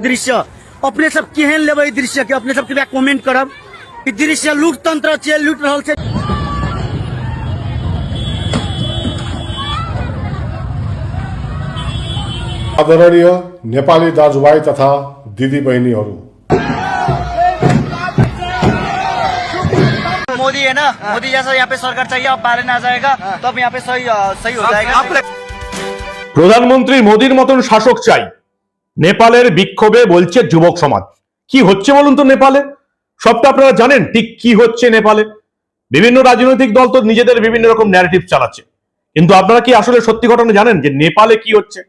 दृश्य अपने सब केहन लेबै दृश्य के अपने सबके कमेंट करब दृश्य लूटतंत्र छियै लूट रहल छै आदरणीय नेपाली दाजुभाइ तथा दिदीबहिनीहरू मोदी है ना मोदी जैसा यहाँ पे सरकार चाहिए अब बारे ना जाएगा तो अब यहाँ पे सही सही हो जाएगा प्रधानमंत्री मोदी मतन शासक चाहिए নেপালের বিক্ষোভে বলছে যুবক সমাজ। কি হচ্ছে বলুন তো নেপালে? সবটা আপনারা জানেন, ঠিক কি হচ্ছে নেপালে? বিভিন্ন রাজনৈতিক দল তো নিজেদের বিভিন্ন রকম ন্যারেটিভ চালাচ্ছে। কিন্তু আপনারা কি আসলে সত্যি ঘটনা জানেন যে নেপালে কি হচ্ছে?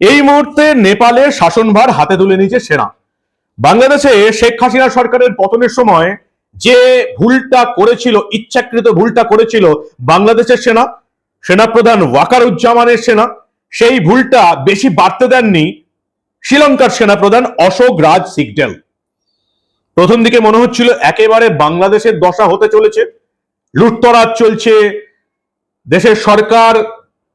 এই মুহূর্তে নেপালে শাসনভার হাতে তুলে নিয়েছে সেনা। বাংলাদেশে শেখ হাসিনা সরকারের পতনের সময় যে ভুলটা করেছিল, ইচ্ছাকৃত ভুলটা করেছিল বাংলাদেশের সেনা, সেনাপ্রধান ওয়াকারুজ্জামানের সেনা, সেই ভুলটা বেশি বাড়তে দেননি শ্রীলঙ্কার সেনাপ্রধান অশোক রাজ সিগডেল প্রথম দিকে মনে হচ্ছিল একেবারে বাংলাদেশের দশা হতে চলেছে, লুটতরাজ চলছে, দেশের সরকার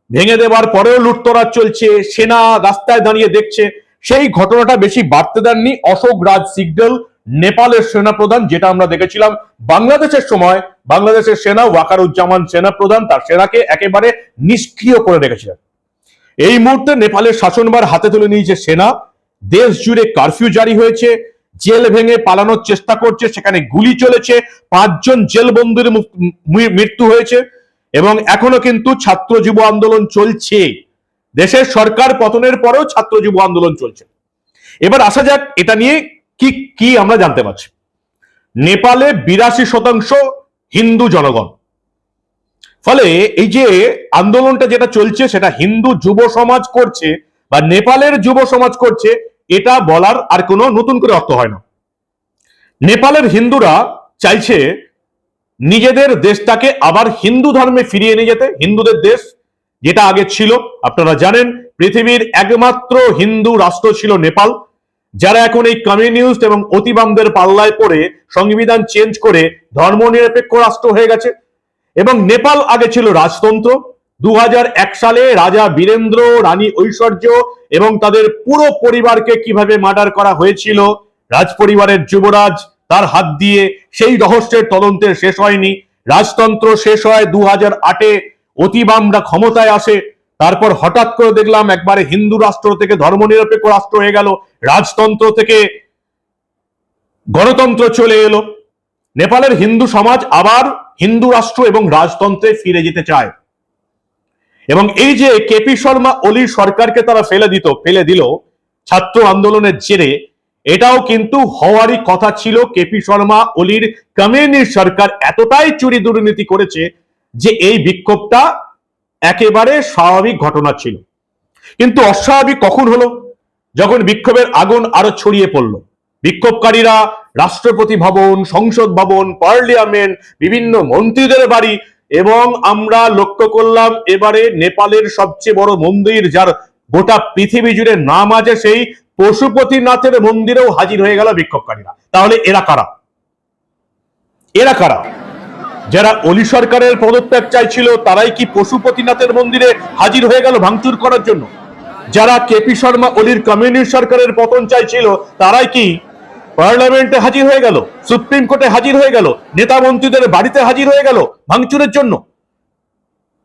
ভেঙে দেওয়ার পরেও লুটতরাজ চলছে, সেনা রাস্তায় দাঁড়িয়ে দেখছে। সেই ঘটনাটা বেশি বাড়তে দেননি অশোক রাজ সিগডেল নেপালের সেনাপ্রধান, যেটা আমরা দেখেছিলাম বাংলাদেশের সময়। বাংলাদেশের সেনা ওয়াকারুজ্জামান সেনাপ্রধান, তার সেনাকে একেবারে নিষ্ক্রিয় করে রেখেছিলেন। এই মুহূর্তে নেপালের শাসনভার হাতে তুলে নিয়েছে সেনা। দেশ জুড়ে কারফিউ জারি হয়েছে, জেল ভেঙে পালানোর চেষ্টা করছে, সেখানে গুলি চলেছে, পাঁচজন জেল বন্দীর মু- মু- মৃত্যু হয়েছে এবং এখনও কিন্তু ছাত্র যুব আন্দোলন চলছে। দেশের সরকার পতনের পরেও ছাত্র যুব আন্দোলন চলছে। এবার আসা যাক, এটা নিয়ে কি কি আমরা জানতে পারছি। নেপালে বিরাশি শতাংশ হিন্দু জনগণ। ফলে এই যে আন্দোলনটা যেটা চলছে, সেটা হিন্দু যুব সমাজ করছে বা নেপালের যুব সমাজ করছে, এটা বলার আর কোনো নতুন করে অর্থ হয় না। নেপালের হিন্দুরা চাইছে নিজেদের দেশটাকে আবার হিন্দু ধর্মে ফিরিয়ে নিয়ে যেতে। হিন্দুদের দেশ যেটা আগে ছিল, আপনারা জানেন, পৃথিবীর একমাত্র হিন্দু রাষ্ট্র ছিল নেপাল। যারা এখন এই কমিউনিস্ট এবং অতিবামদের পাল্লায় পড়ে সংবিধান চেঞ্জ করে ধর্মনিরপেক্ষ রাষ্ট্র হয়ে গেছে। এবং নেপাল আগে ছিল রাজতন্ত্র। দু হাজার এক সালে রাজা বীরেন্দ্র, রানী ঐশ্বর্য এবং তাদের পুরো পরিবারকে কীভাবে মার্ডার করা হয়েছিল রাজ পরিবারের যুবরাজ তার হাত দিয়ে সেই রহস্যের তদন্তের শেষ হয়নি। রাজতন্ত্র শেষ হয় দু হাজার আটে, অতিবামরা ক্ষমতায় আসে, তারপর হঠাৎ করে দেখলাম একবারে হিন্দু রাষ্ট্র থেকে ধর্মনিরপেক্ষ রাষ্ট্র হয়ে গেল, রাজতন্ত্র থেকে গণতন্ত্র চলে এলো। নেপালের হিন্দু সমাজ আবার হিন্দু রাষ্ট্র এবং রাজতন্ত্রে ফিরে যেতে চায়। এবং এই যে কেপি শর্মা অলির সরকারকে তারা ফেলে দিত, ফেলে দিল, ছাত্র আন্দোলনের জেরে, এটাও কিন্তু হওয়ারই কথা ছিল কেপি শর্মা অলির কমিউনিস্ট সরকার এতটাই চুরি দুর্নীতি করেছে যে এই বিক্ষোভটা একেবারে স্বাভাবিক ঘটনা ছিল। কিন্তু অস্বাভাবিক কখন হলো? যখন বিক্ষোভের আগুন আরও ছড়িয়ে পড়ল। বিক্ষোভকারীরা রাষ্ট্রপতি ভবন, সংসদ ভবন, পার্লিয়ামেন্ট, বিভিন্ন মন্ত্রীদের বাড়ি এবং আমরা লক্ষ্য করলাম এবারে নেপালের সবচেয়ে বড় মন্দির যার গোটা পৃথিবী জুড়ে নাম আছে সেই পশুপতিনাথের মন্দিরেও হাজির হয়ে গেল বিক্ষোভকারীরা। তাহলে এরা কারা? এরা কারা? যারা অলি সরকারের পদত্যাগ চাইছিল, তারাই কি পশুপতিনাথের মন্দিরে হাজির হয়ে গেল ভাঙচুর করার জন্য? যারা কেপি শর্মা অলির কমিউনিস্ট সরকারের পতন চাইছিল, তারাই কি পার্লামেন্টে হাজির হয়ে গেল, সুপ্রিম কোর্টে হাজির হয়ে গেল, নেতা মন্ত্রীদের বাড়িতে হাজির হয়ে গেল ভাঙচুরের জন্য।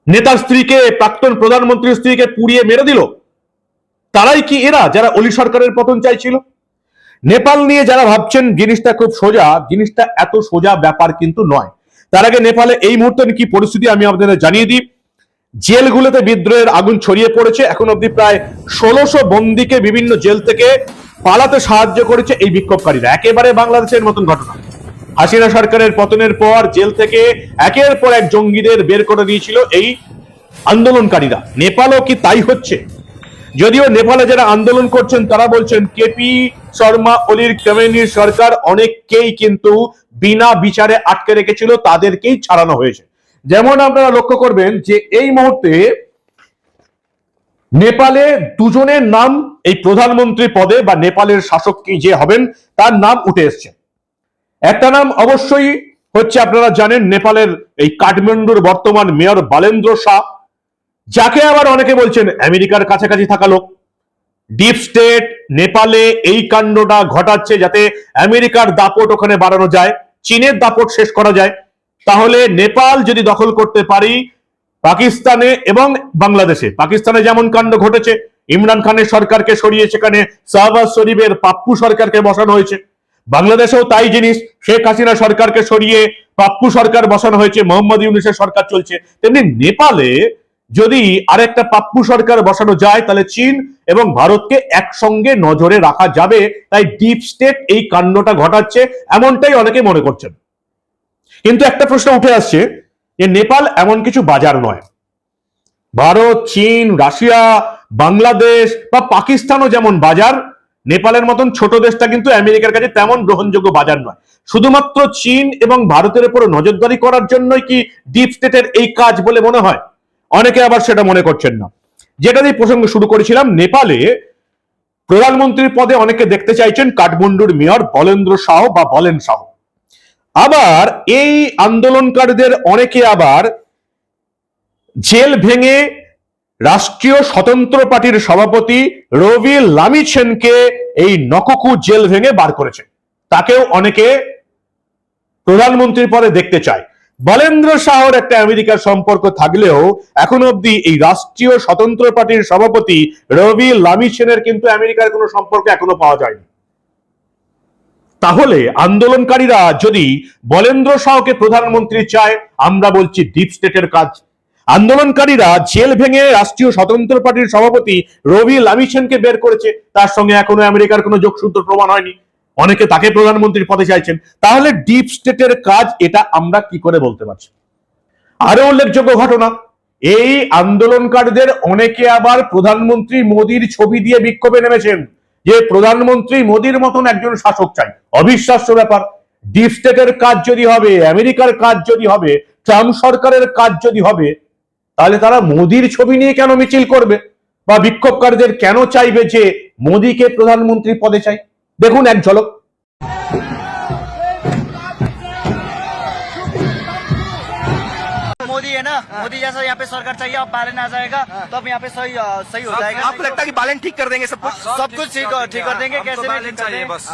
নেতার স্ত্রীকে, প্রাক্তন প্রধানমন্ত্রীর স্ত্রীকে পুড়িয়ে মেরে দিল। তারাই কি এরা যারা অলি সরকারের পতন চাইছিল? নেপাল নিয়ে যারা ভাবছেন জিনিসটা খুব সোজা, জিনিসটা এত সোজা ব্যাপার কিন্তু নয়। তার আগে নেপালে এই মুহূর্তে কি পরিস্থিতি আমি আপনাদের জানিয়ে দিই। জেলগুলোতে বিদ্রোহের আগুন ছড়িয়ে পড়েছে, এখন অব্দি প্রায় ষোলোশো বন্দীকে বিভিন্ন জেল থেকে পালাতে সাহায্য করেছে এই বিক্ষোভকারীরা। একেবারে বাংলাদেশের মতন ঘটনা। হাসিনা সরকারের পতনের পর জেল থেকে একের পর এক জঙ্গিদের বের করে দিয়েছিল এই আন্দোলনকারীরা। নেপালও কি তাই হচ্ছে? যদিও নেপালে যারা আন্দোলন করছেন, তারা বলছেন কেপি শর্মা, অলির কমিউনিস্ট সরকার অনেককেই কিন্তু বিনা বিচারে আটকে রেখেছিল, তাদেরকেই ছাড়ানো হয়েছে। যেমন আপনারা লক্ষ্য করবেন যে এই মুহূর্তে নেপালে দুজনের নাম এই প্রধানমন্ত্রী পদে বা নেপালের শাসক কি যে হবেন, তার নাম উঠে এসছে। একটা নাম অবশ্যই হচ্ছে আপনারা জানেন, নেপালের এই কাঠমান্ডুর বর্তমান মেয়র বালেন্দ্র শাহ, যাকে আবার অনেকে বলছেন আমেরিকার কাছাকাছি থাকা লোক। ডিপ স্টেট, নেপালে এই কাণ্ডটা ঘটাচ্ছে যাতে আমেরিকার দাপট ওখানে বাড়ানো যায়, চীনের দাপট শেষ করা যায়। তাহলে নেপাল যদি দখল করতে পারি পাকিস্তানে এবং বাংলাদেশে। পাকিস্তানে যেমন কাণ্ড ঘটেছে, ইমরান খানের সরকারকে সরিয়ে সেখানে শাহবাজ শরীফের পাপ্পু সরকারকে বসানো হয়েছে। বাংলাদেশেও তাই জিনিস, শেখ হাসিনা সরকারকে সরিয়ে পাপ্পু সরকার বসানো হয়েছে, মোহাম্মদ ইউনুসের সরকার চলছে। তেমনি নেপালে যদি আরেকটা পাপ্পু সরকার বসানো যায়, তাহলে চীন এবং ভারতকে একসঙ্গে নজরে রাখা যাবে। তাই ডিপ স্টেট এই কাণ্ডটা ঘটাচ্ছে, এমনটাই অনেকে মনে করছেন। কিন্তু একটা প্রশ্ন উঠে আসছে যে নেপাল এমন কিছু বাজার নয়। ভারত, চীন, রাশিয়া, বাংলাদেশ বা পাকিস্তানও যেমন বাজার, নেপালের মতন ছোট দেশটা কিন্তু আমেরিকার কাছে তেমন গ্রহণযোগ্য বাজার নয়। শুধুমাত্র চীন এবং ভারতের উপর নজরদারি করার জন্যই কি ডিপ স্টেটের এই কাজ বলে মনে হয়? অনেকে আবার সেটা মনে করছেন না। যেটা দিয়ে প্রসঙ্গ শুরু করেছিলাম, নেপালে প্রধানমন্ত্রীর পদে অনেকে দেখতে চাইছেন কাঠমান্ডুর মেয়র বলেন্দ্র শাহ বা বলেন শাহ আবার এই আন্দোলনকারীদের অনেকে আবার জেল ভেঙে রাষ্ট্রীয় স্বতন্ত্র পার্টির সভাপতি রবি লামিছেনকে এই নককু জেল ভেঙে বার করেছে তাকেও অনেকে প্রধানমন্ত্রীর পরে দেখতে চায়। বলেন্দ্র শাহর একটা আমেরিকার সম্পর্ক থাকলেও এখন অবধি এই রাষ্ট্রীয় স্বতন্ত্র পার্টির সভাপতি রবি লামিছেনের কিন্তু আমেরিকার কোনো সম্পর্ক এখনও পাওয়া যায়নি। তাহলে আন্দোলনকারীরা যদি বলেন্দ্র শাহকে প্রধানমন্ত্রী চায়, আমরা বলছি ডিপ স্টেটের কাজ। আন্দোলনকারীরা জেল ভেঙে রাষ্ট্রীয় স্বতন্ত্র পার্টির সভাপতি রবি লামিছেনকে বের করেছে, তার সঙ্গে এখনও আমেরিকার কোনো যোগসূত্র প্রমাণ হয়নি। অনেকে তাকে প্রধানমন্ত্রীর পদে চাইছেন। তাহলে ডিপ স্টেটের কাজ, এটা আমরা কি করে বলতে পারছি? আরও উল্লেখযোগ্য ঘটনা, এই আন্দোলনকারীদের অনেকে আবার প্রধানমন্ত্রী মোদীর ছবি দিয়ে বিক্ষোভে নেমেছেন। যে প্রধানমন্ত্রী মোদীর মতন একজন শাসক চাই। অবিশ্বাস্য ব্যাপার। ডিপ স্টেটের কাজ যদি হবে, আমেরিকার কাজ যদি হবে ট্রাম্প সরকারের কাজ যদি হবে, তাহলে তারা মোদীর ছবি নিয়ে কেন মিছিল করবে? বা বিক্ষোভকারীদের কেন চাইবে যে মোদীকে প্রধানমন্ত্রী পদে চাই? দেখুন এক ঝলক। है ना मोदी जैसा यहाँ पे सरकार चाहिए अब बालन आ जाएगा तो अब यहाँ पे सही अ, सही हो जाएगा आपको लगता है कि बालन ठीक कर देंगे सब कुछ सब कुछ ठीक ठीक कर देंगे कैसे भी ठीक कर देंगे बस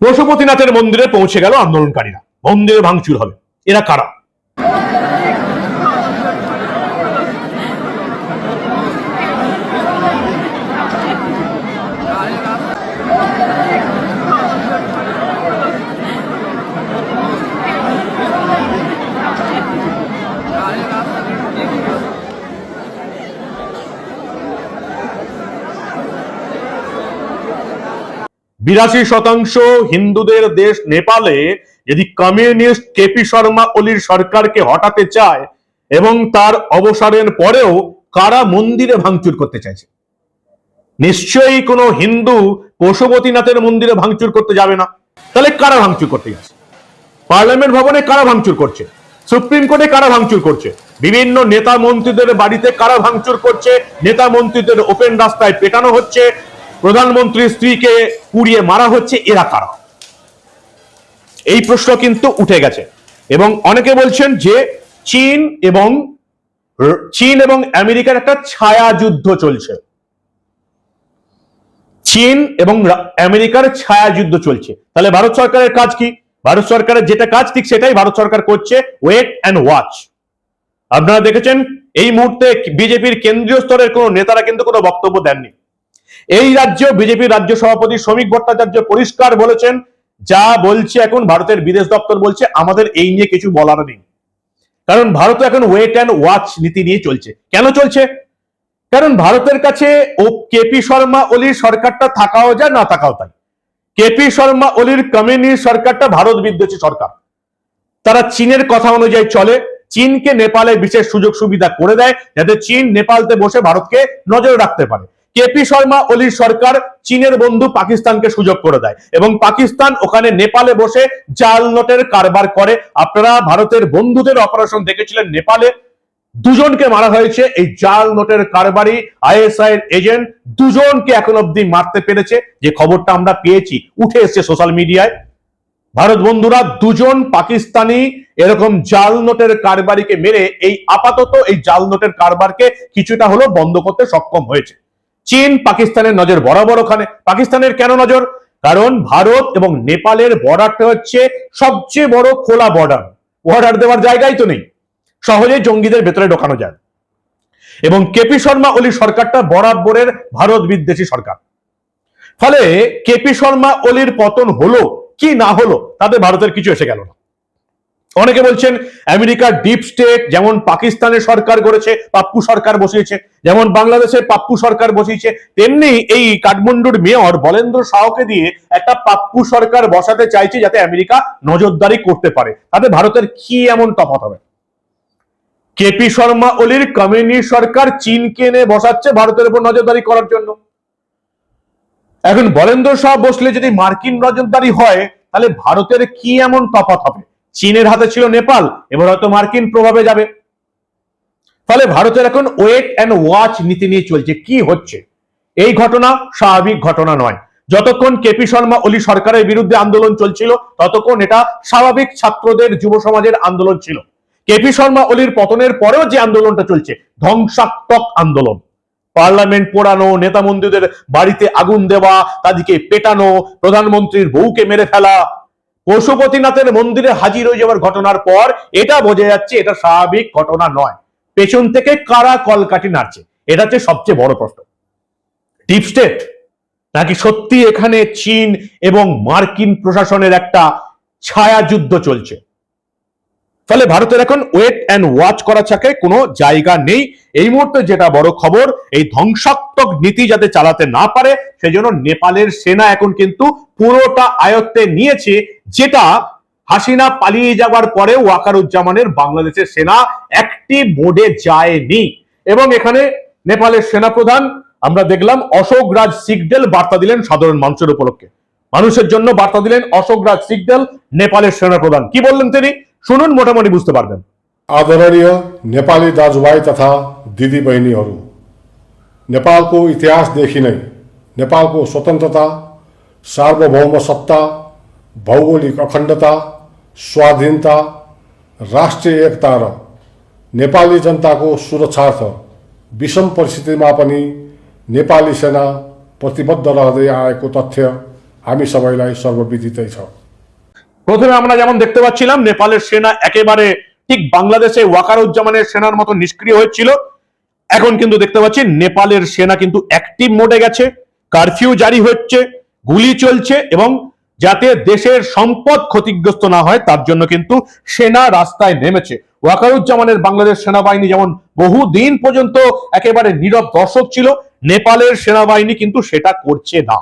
পশুপতিনাথের মন্দিরে পৌঁছে গেল আন্দোলনকারীরা মন্দিরে ভাঙচুর হবে এরা কারা বিরাশি শতাংশ হিন্দুদের দেশ নেপালে যদি কমিউনিস্ট কেপি শর্মা ওলির সরকারকে হটাতে চায় এবং তার অবসরের পরেও কারা মন্দিরে ভাঙচুর করতে চাইছে? নিশ্চয়ই কোনো হিন্দু পশুপতিনাথের মন্দিরে ভাঙচুর করতে যাবে না। তাহলে কারা ভাঙচুর করতে যাচ্ছে? পার্লামেন্ট ভবনে কারা ভাঙচুর করছে? সুপ্রিম কোর্টে কারা ভাঙচুর করছে? বিভিন্ন নেতা মন্ত্রীদের বাড়িতে কারা ভাঙচুর করছে? নেতা মন্ত্রীদের ওপেন রাস্তায় পেটানো হচ্ছে? প্রধানমন্ত্রীর স্ত্রীকে পুড়িয়ে মারা হচ্ছে এরা কারা? এই প্রশ্ন কিন্তু উঠে গেছে। এবং অনেকে বলছেন যে চীন এবং চীন এবং আমেরিকার একটা ছায়া যুদ্ধ চলছে। চীন এবং আমেরিকার ছায়া যুদ্ধ চলছে। তাহলে ভারত সরকারের কাজ কি? ভারত সরকারের যেটা কাজ ঠিক সেটাই ভারত সরকার করছে। ওয়েট অ্যান্ড ওয়াচ আপনারা দেখেছেন, এই মুহূর্তে বিজেপির কেন্দ্রীয় স্তরের কোনো নেতারা কিন্তু কোনো বক্তব্য দেননি। এই রাজ্য বিজেপির রাজ্য সভাপতি শ্রমিক ভট্টাচার্য পরিষ্কার বলেছেন, যা বলছে এখন ভারতের বিদেশ দপ্তর বলছে, আমাদের এই নিয়ে কিছু বলার নেই। কারণ ভারত এখন ওয়েট অ্যান্ড ওয়াচ নীতি নিয়ে চলছে। কেন চলছে? কারণ ভারতের কাছে ও কেপি শর্মা ওলির সরকারটা থাকাও যায়, না থাকাও তাই। কেপি শর্মা ওলির কমিউনিস্ট সরকারটা ভারত বিদ্বেষী সরকার। তারা চীনের কথা অনুযায়ী চলে, চীনকে নেপালে বিশেষ সুযোগ সুবিধা করে দেয়, যাতে চীন নেপালতে বসে ভারতকে নজরে রাখতে পারে। কেপি শর্মা ওলির সরকার চীনের বন্ধু পাকিস্তানকে সুযোগ করে দেয় এবং পাকিস্তান ওখানে নেপালে বসে জাল নোটের কারবার করে। আপনারা ভারতের বন্ধুদের অপারেশন দেখেছিলেন নেপালে? দুজনকে মারা হয়েছে। এই জাল নোটের কারবারি আইএসআই এজেন্ট দুজনকে এখন অব্দি মারতে পেরেছে। যে খবরটা আমরা পেয়েছি, উঠে এসছে সোশ্যাল মিডিয়ায় ভারত বন্ধুরা, দুজন পাকিস্তানি এরকম জাল নোটের কারবারিকে মেরে এই আপাতত এই জাল নোটের কারবারকে কিছুটা হলো বন্ধ করতে সক্ষম হয়েছে। চীন পাকিস্তানের নজর বরাবর ওখানে। পাকিস্তানের কেন নজর? কারণ ভারত এবং নেপালের বর্ডারটা হচ্ছে সবচেয়ে বড় খোলা বর্ডার বর্ডার দেওয়ার জায়গাই তো নেই। সহজে জঙ্গিদের ভেতরে ঢোকানো যায়। এবং কেপি শর্মা ওলি সরকারটা বরাবরের ভারত বিদ্বেষী সরকার। ফলে কেপি শর্মা ওলির পতন হলো কি না হলো, তাতে ভারতের কিছু এসে গেল না। অনেকে বলছেন আমেরিকার ডিপ স্টেট যেমন পাকিস্তানের সরকার করেছে, পাপ্পু সরকার বসিয়েছে, যেমন বাংলাদেশে পাপ্পু সরকার বসিয়েছে, তেমনি এই কাঠমান্ডুর মেয়র বলেন্দ্র শাহকে দিয়ে একটা পাপ্পু সরকার বসাতে চাইছে যাতে আমেরিকা নজরদারি করতে পারে। তাতে ভারতের কি এমন তফাত হবে? কেপি শর্মা ওলির কমিউনিস্ট সরকার চীনকে এনে বসাচ্ছে ভারতের উপর নজরদারি করার জন্য? এখন বরেন্দ্র শাহ বসলে যদি মার্কিন নজরদারি হয়, তাহলে ভারতের কি এমন তফাত হবে? চীনের হাতে ছিল নেপাল, এবার হয়তো মার্কিন প্রভাবে যাবে। ফলে ভারতের এখন ওয়েট অ্যান্ড ওয়াচ নীতি নিয়ে চলছে। কি হচ্ছে? এই ঘটনা স্বাভাবিক ঘটনা নয়। যতক্ষণ কেপি শর্মা ওলি সরকারের বিরুদ্ধে আন্দোলন চলছিল, ততক্ষণ এটা স্বাভাবিক ছাত্রদের, যুব সমাজের আন্দোলন ছিল। কেপি শর্মা ওলির পতনের পরেও যে আন্দোলনটা চলছে, ধ্বংসাত্মক আন্দোলন। পার্লামেন্ট পোড়ানো নেতা মন্ত্রীদের বাড়িতে আগুন দেওয়া, তাদেরকে পেটানো, প্রধানমন্ত্রীর বউকে মেরে ফেলা পশুপতিনাথের মন্দিরে হাজির হয়ে যাওয়ার ঘটনার পর এটা বোঝা যাচ্ছে এটা স্বাভাবিক ঘটনা নয়। পেছন থেকে কারা কলকাঠি নাড়ছে? এটা হচ্ছে সবচেয়ে বড় প্রশ্ন। ডিপ স্টেট নাকি সত্যি এখানে চীন এবং মার্কিন প্রশাসনের একটা ছায়া যুদ্ধ চলছে? ফলে ভারতের এখন ওয়েট অ্যান্ড ওয়াচ করা ছাকে কোনো জায়গা নেই। এই মুহূর্তে যেটা বড় খবর, এই ধ্বংসাত্মক নীতি যাতে চালাতে না পারে, সেজন্য নেপালের সেনা এখন কিন্তু পুরোটা আয়ত্তে নিয়েছে যেটা হাসিনা পালিয়ে যাওয়ার পরে ওয়াকারুজ্জামানের বাংলাদেশের সেনা একটি মোডে যায়নি এবং এখানে নেপালের সেনাপ্রধান আমরা দেখলাম অশোক রাজ সিগডেল বার্তা দিলেন সাধারণ মানুষের উপলক্ষে মানুষের জন্য বার্তা দিলেন অশোক রাজ সিগডেল নেপালের সেনাপ্রধান কি বললেন তিনি শুনুন মোটামুটি বুঝতে পারবেন आदरणीय नेपाली दाजुभाइ तथा दिदी बहिनीहरू नेपालको इतिहासदेखि नै नेपालको स्वतन्त्रता सार्वभौम सत्ता भौगोलिक अखण्डता स्वाधीनता राष्ट्रिय एकता र नेपाली जनताको सुरक्षार्थ विषम परिस्थितिमा पनि नेपाली सेना प्रतिबद्ध रहँदै आएको तथ्य हामी सबैलाई सर्वविदितै छ প্রথমে আমরা যেমন দেখতে পাচ্ছিলাম নেপালের সেনা একেবারে ঠিক বাংলাদেশে ওয়াকারুজ্জামানের সেনার মতো নিষ্ক্রিয় হয়েছিল এখন কিন্তু দেখতে পাচ্ছি নেপালের সেনা কিন্তু অ্যাক্টিভ মোডে গেছে কারফিউ জারি হচ্ছে গুলি চলছে এবং যাতে দেশের সম্পদ ক্ষতিগ্রস্ত না হয়, তার জন্য কিন্তু সেনা রাস্তায় নেমেছে। ওয়াকারুজ্জামানের বাংলাদেশ সেনাবাহিনী যেমন বহু দিন পর্যন্ত একেবারে নীরব দর্শক ছিল, নেপালের সেনাবাহিনী কিন্তু সেটা করছে না।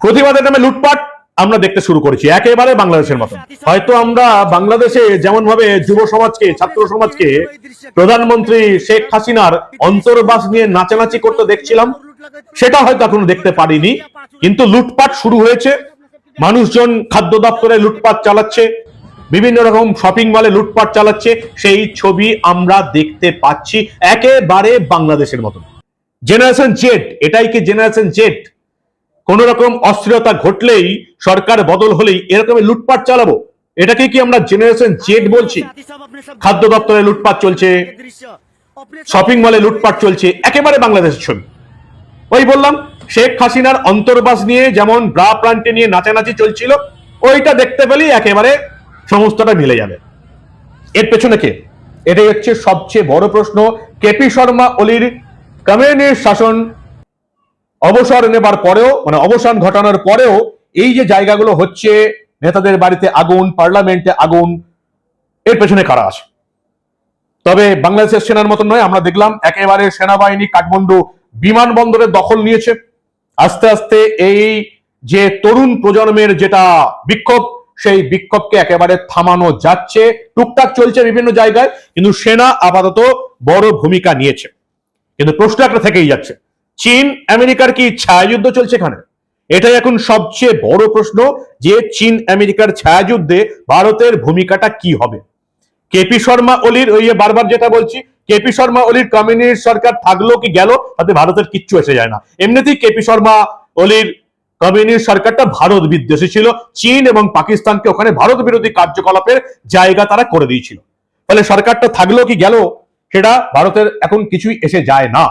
প্রতিবাদের নামে লুটপাট আমরা দেখতে শুরু করেছি, একেবারে বাংলাদেশের মতো। হয়তো আমরা বাংলাদেশে যেমন ভাবে যুব সমাজকে, ছাত্র সমাজকে প্রধানমন্ত্রী শেখ হাসিনার অন্তর্বাস নিয়ে নাচানাচি করতে দেখছিলাম সেটা হয়তো এখনও দেখতে পারিনি কিন্তু লুটপাট শুরু হয়েছে। মানুষজন খাদ্য দপ্তরে লুটপাট চালাচ্ছে বিভিন্ন রকম শপিং মলে লুটপাট চালাচ্ছে। সেই ছবি আমরা দেখতে পাচ্ছি একেবারে বাংলাদেশের মতন। জেনারেশন জেড এটাই কি জেনারেশন জেড কোন রকম অস্থিরতা ঘটলেই সরকার বদল হলেই এরকম লুটপাট চালাবো? এটাকে কি আমরা জেনারেশন জেড বলছি? খাদ্য দপ্তরে লুটপাট চলছে শপিং মলে লুটপাট চলছে একেবারে বাংলাদেশের ছবি। ওই বললাম, শেখ হাসিনার অন্তর্বাস নিয়ে যেমন ব্রা প্রান্টে নিয়ে নাচানাচি চলছিল, ওইটা দেখতে পেলেই একেবারে সমস্তটা মিলে যাবে। এর পেছনে কে? এটাই হচ্ছে সবচেয়ে বড় প্রশ্ন। কেপি শর্মা অলির কমিউনিস্ট শাসন অবসর নেবার পরেও মানে অবসান ঘটানোর পরেও এই যে জায়গাগুলো হচ্ছে, নেতাদের বাড়িতে আগুন, পার্লামেন্টে আগুন, এর পেছনে কারা আছে? তবে বাংলাদেশের সেনার মতন নয়, আমরা দেখলাম একেবারে সেনাবাহিনী কাঠমান্ডু বিমানবন্দরে দখল নিয়েছে। আস্তে আস্তে এই যে তরুণ প্রজন্মের যেটা বিক্ষোভ, সেই বিক্ষোভকে একেবারে থামানো যাচ্ছে। টুকটাক চলছে বিভিন্ন জায়গায়, কিন্তু সেনা আপাতত বড় ভূমিকা নিয়েছে। কিন্তু প্রশ্ন একটা থেকেই যাচ্ছে, চীন, আমেরিকার কি ছায়াযুদ্ধ চলছে এখানে? এটাই এখন সবচেয়ে বড় প্রশ্ন যে চীন, আমেরিকার ছায়াযুদ্ধে ভারতের ভূমিকাটা কি হবে? কেপি শর্মা ওলির ওই বারবার যেটা বলছি কেপি শর্মা ওলির কমিউনিস্ট সরকার থাকল কি গেল? তাতে ভারতের কিচ্ছু এসে যায় না। এমনিতেই কেপি শর্মা ওলির কমিউনিস্ট সরকারটা ভারত বিদ্বেষী ছিল। চীন এবং পাকিস্তানকে ওখানে ভারত বিরোধী কার্যকলাপের জায়গা তারা করে দিয়েছিল। ফলে সরকারটা থাকল কি গেল? সেটা ভারতের এখন কিছুই এসে যায় না।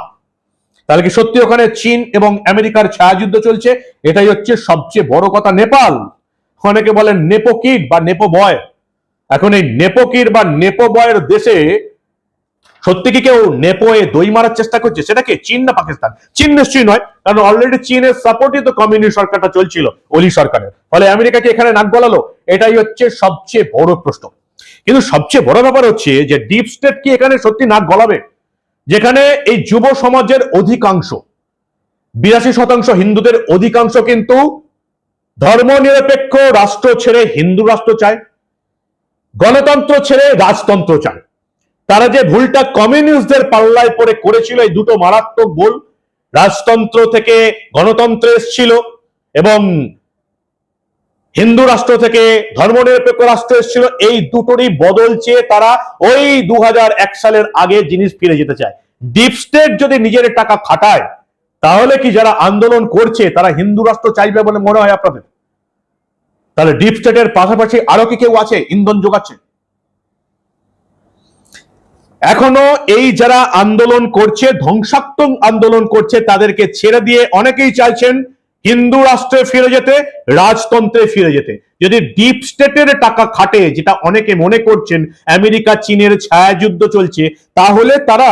তাহলে কি সত্যি ওখানে চীন এবং আমেরিকার ছায়াযুদ্ধ চলছে? এটাই হচ্ছে সবচেয়ে বড় কথা নেপাল। অনেকে বলেন নেপো কিড বা নেপো বয়। এখন এই নেপো কিড বা নেপো বয়ের দেশে সত্যি কি কেউ নেপোয়ে দই মারার চেষ্টা করছে? সেটা কি চীন না পাকিস্তান? চীন নিশ্চয়ই নয়, কারণ অলরেডি চীনের সাপোর্টই তো কমিউনিস্ট সরকারটা চলছিল, ওলি সরকারের। ফলে আমেরিকাকে এখানে নাক গলালো, এটাই হচ্ছে সবচেয়ে বড় প্রশ্ন। কিন্তু সবচেয়ে বড় ব্যাপার হচ্ছে যে ডিপ স্টেট কি এখানে সত্যি নাক গলাবে? যেখানে এই যুব সমাজের অধিকাংশ, বিরাশি শতাংশ হিন্দুদের অধিকাংশ কিন্তু ধর্মনিরপেক্ষ রাষ্ট্র ছেড়ে হিন্দু রাষ্ট্র চায়, গণতন্ত্র ছেড়ে রাজতন্ত্র চায়। তারা যে ভুলটা কমিউনিস্টদের পাল্লায় পড়ে করেছিল, এই দুটো মারাত্মক ভুল রাজতন্ত্র থেকে গণতন্ত্র এসেছিল এবং হিন্দু রাষ্ট্র থেকে ধর্মনিরপেক্ষ রাষ্ট্র এসেছিল, এই দুটোরই বদল চেয়ে তারা ওই দু হাজার এক সালের আগে জিনিস ফিরে যেতে চায়। ডিপ স্টেট যদি নিজের টাকা খাটায়, তাহলে কি যারা আন্দোলন করছে, তারা হিন্দু রাষ্ট্র চাইবে বলে মনে হয় আপনাদের? তাহলে ডিপ স্টেটের পাশাপাশি আরও কি কেউ আছে, ইন্ধন যোগাচ্ছে? এখনও এই যারা আন্দোলন করছে, ধ্বংসাত্মক আন্দোলন করছে, তাদেরকে ছেড়ে দিয়ে অনেকেই চাইছেন হিন্দু রাষ্ট্রে ফিরে যেতে, রাজতন্ত্রে ফিরে যেতে। যদি ডিপ স্টেটের টাকা খাটে, যেটা অনেকে মনে করছেন আমেরিকা, চীনের ছায়াযুদ্ধ চলছে, তাহলে তারা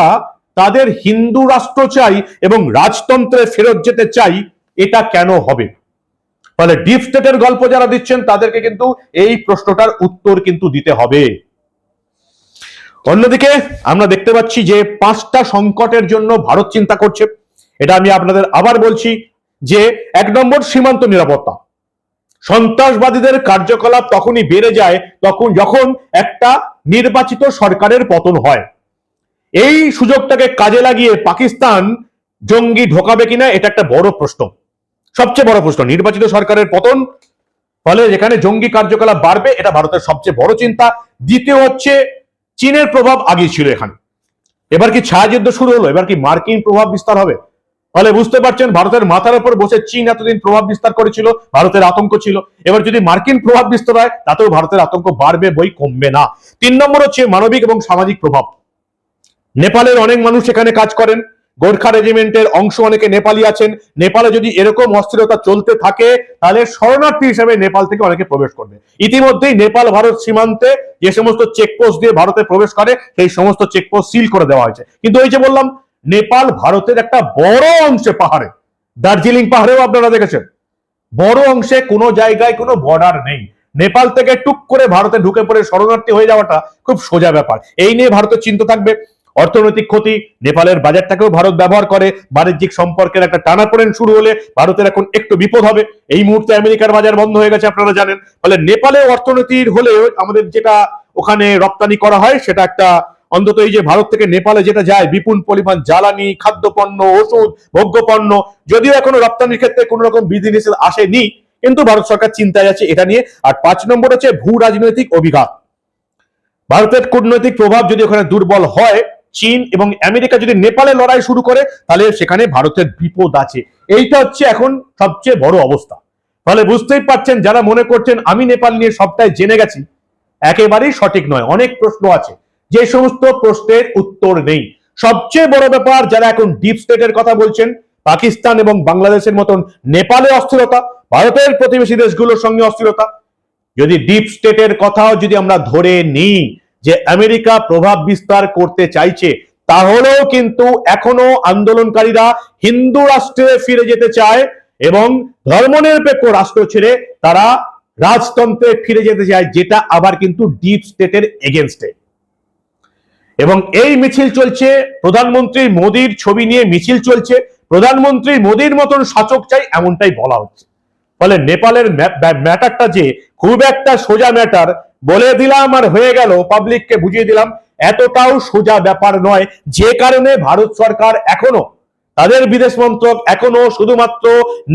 তাদের হিন্দু রাষ্ট্র চাই এবং রাজতন্ত্রে ফেরত যেতে চাই, এটা কেন হবে? ফলে ডিপ স্টেটের গল্প যারা দিচ্ছেন, তাদেরকে কিন্তু এই প্রশ্নটার উত্তর কিন্তু দিতে হবে। অন্যদিকে আমরা দেখতে পাচ্ছি যে পাঁচটা সংকটের জন্য ভারত চিন্তা করছে। এটা আমি আপনাদের আবার বলছি যে এক নম্বর সীমান্ত নিরাপত্তা। সন্ত্রাসবাদীদের কার্যকলাপ তখনই বেড়ে যায় তখন যখন একটা নির্বাচিত সরকারের পতন হয়। এই সুযোগটাকে কাজে লাগিয়ে পাকিস্তান জঙ্গি ঢোকাবে কিনা এটা একটা বড় প্রশ্ন। সবচেয়ে বড় প্রশ্ন, নির্বাচিত সরকারের পতন, ফলে যেখানে জঙ্গি কার্যকলাপ বাড়বে এটা ভারতের সবচেয়ে বড় চিন্তা। দ্বিতীয় হচ্ছে চীনের প্রভাব আগে ছিল এখানে। এবার কি ছায়াযুদ্ধ শুরু হলো? এবার কি মার্কিন প্রভাব বিস্তার হবে? ফলে বুঝতে পারছেন, ভারতের মাথার উপর বসে চীন এতদিন প্রভাব বিস্তার করেছিল, ভারতের আতঙ্ক ছিল। এবার যদি মার্কিন প্রভাব বিস্তার হয়, তাতেও ভারতের আতঙ্ক বাড়বে, বই কমবে না। তিন নম্বর হচ্ছে মানবিক এবং সামাজিক প্রভাব। নেপালের অনেক মানুষ এখানে কাজ করেন। গোর্খা রেজিমেন্টের অংশ অনেকে নেপালি আছেন। নেপালে যদি এরকম অস্থিরতা চলতে থাকে, তাহলে শরণার্থী হিসেবে নেপাল থেকে অনেকে প্রবেশ করবে। ইতিমধ্যেই নেপাল ভারত সীমান্তে যে সমস্ত চেকপোস্ট দিয়ে ভারতে প্রবেশ করে, সেই সমস্ত চেকপোস্ট সিল করে দেওয়া হয়েছে। কিন্তু ওই যে বললাম, নেপাল ভারতের একটা বড় অংশে পাহাড়ে, দার্জিলিং পাহাড়েও আপনারা দেখেছেন। বড় অংশে কোনো জায়গায় কোনো বর্ডার নেই। নেপাল থেকে টুক করে ভারতে ঢুকে পড়ে শরণার্থী হয়ে যাওয়াটা খুব সোজা ব্যাপার। এই নিয়ে ভারতের চিন্তা থাকবে। অর্থনৈতিক ক্ষতি, নেপালের বাজারটাকেও ভারত ব্যবহার করে, বাণিজ্যিক সম্পর্কের একটা টানাপোড়েন শুরু হলে ভারতের এখন একটু বিপদ হবে। এই মুহূর্তে আমেরিকার বাজার বন্ধ হয়ে গেছে, আপনারা জানেন। ফলে নেপালে অর্থনীতির হলেও আমাদের যেটা ওখানে রপ্তানি করা হয়, সেটা একটা অন্তত এই যে ভারত থেকে নেপালে যেটা যায়, বিপুল পরিমাণ জ্বালানি, খাদ্যপণ্য, ওষুধ, ভোগ্যপণ্য, যদিও এখনও রপ্তানির ক্ষেত্রে কোনো রকম বিধি নিষেধ আসেনি, কিন্তু ভারত সরকার চিন্তায় আছে এটা নিয়ে। আর পাঁচ নম্বর হচ্ছে ভূ রাজনৈতিক অভিঘাত। ভারতের কূটনৈতিক প্রভাব যদি ওখানে দুর্বল হয় চীন এবং আমেরিকা যদি নেপালে লড়াই শুরু করে, তাহলে সেখানে ভারতের বিপদ আছে। এইটা হচ্ছে এখন সবচেয়ে বড় অবস্থা। ফলে বুঝতেই পারছেন, যারা মনে করছেন আমি নেপাল নিয়ে সবটাই জেনে গেছি, একেবারেই সঠিক নয়, অনেক প্রশ্ন আছে। যে সমস্ত প্রশ্নের উত্তর নেই। সবচেয়ে বড় ব্যাপার, যারা এখন ডিপ স্টেটের কথা বলছেন, পাকিস্তান এবং বাংলাদেশের মতন নেপালে অস্থিরতা, ভারতের প্রতিবেশী দেশগুলোর সঙ্গে অস্থিরতা, যদি ডিপ স্টেটের কথাও যদি আমরা ধরে নিই যে আমেরিকা প্রভাব বিস্তার করতে চাইছে, তাহলেও কিন্তু এখনও আন্দোলনকারীরা হিন্দু রাষ্ট্রে ফিরে যেতে চায় এবং ধর্মনিরপেক্ষ রাষ্ট্র ছেড়ে তারা রাজতন্ত্রে ফিরে যেতে চায়, যেটা আবার কিন্তু ডিপ স্টেটের এগেনস্টে এবং এই মিছিল চলছে, প্রধানমন্ত্রী মোদীর ছবি নিয়ে মিছিল চলছে, প্রধানমন্ত্রী মোদীর মতন শাসক চাই এমনটাই বলা হচ্ছে। ফলে নেপালের ম্যাটারটা যে খুব একটা সোজা ম্যাটার বলে দিলাম আর হয়ে গেল পাবলিককে বুঝিয়ে দিলাম, এতটাও সোজা ব্যাপার নয়। যে কারণে ভারত সরকার এখনও, তাদের বিদেশ মন্ত্রক এখনও শুধুমাত্র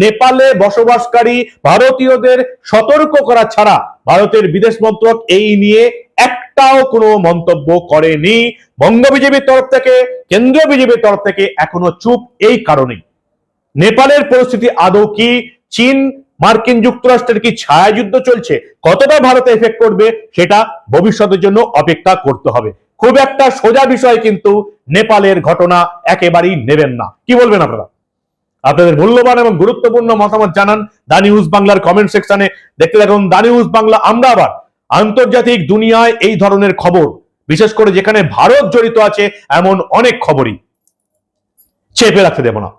নেপালে বসবাসকারী ভারতীয়দের সতর্ক করা ছাড়া ভারতের বিদেশ মন্ত্রক এই নিয়ে একটাও কোনো মন্তব্য করেনি। বঙ্গ বিজেপির তরফ থেকে, কেন্দ্রীয় বিজেপির তরফ থেকে এখনও চুপ এই কারণেই। নেপালের পরিস্থিতি আদৌ কি? চীন মার্কিন যুক্তরাষ্ট্রের কি ছায়াযুদ্ধ চলছে? কতটা ভারতে এফেক্ট করবে? সেটা ভবিষ্যতের জন্য অপেক্ষা করতে হবে। খুব একটা সোজা বিষয় কিন্তু নেপালের ঘটনা একেবারেই নেবেন না। কি বলবেন আপনারা? আপনাদের মূল্যবান এবং গুরুত্বপূর্ণ মতামত জানান দা নিউজ বাংলার কমেন্ট সেকশনে। দেখতে থাকুন দা নিউজ বাংলা। আমরা আবার আন্তর্জাতিক দুনিয়ায় এই ধরনের খবর, বিশেষ করে যেখানে ভারত জড়িত আছে, এমন অনেক খবরই। চেপে রাখতে দেব না।